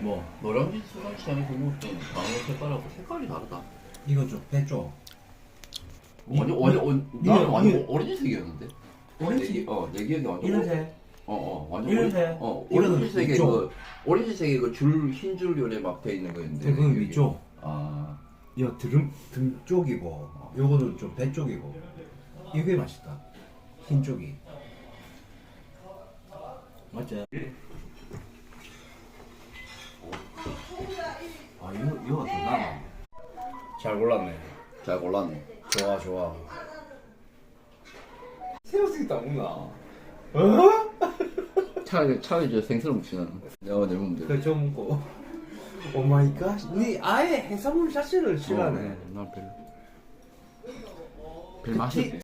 뭐 노량진 수산시장에서 먹었던 방어 색깔하고 색깔이 다르다. 이거 좀 빼줘. 완전 완전 완- 이거- 나는 완전 오렌지색이었는데. 오렌지? 내 기- 어, 내 기억에 완전 이런 색. 어, 어, 완전 이런 오렌- 색? 어, 오렌지색에 위쪽. 그 오렌지색에 그줄흰 줄 요래 막돼 있는 거였는데. 그건 내 기억에. 위쪽. 아, 이거 등, 등 쪽이고, 요거는 좀 배 쪽이고. 이게 맛있다. 흰 쪽이. 맞지? 아, 이거, 이거 더 나아. 잘 골랐네. 잘 골랐네. 좋아, 좋아. 새우색이 다 먹나? 어? 차라리 차라리 저 생선을 묵시나. 내가 내 몸대로. 그좀 먹고. 오 마이 갓. 니 아예 해산물 자체를 싫어하네. 어, 나 별. 별 맛이 티- 없네.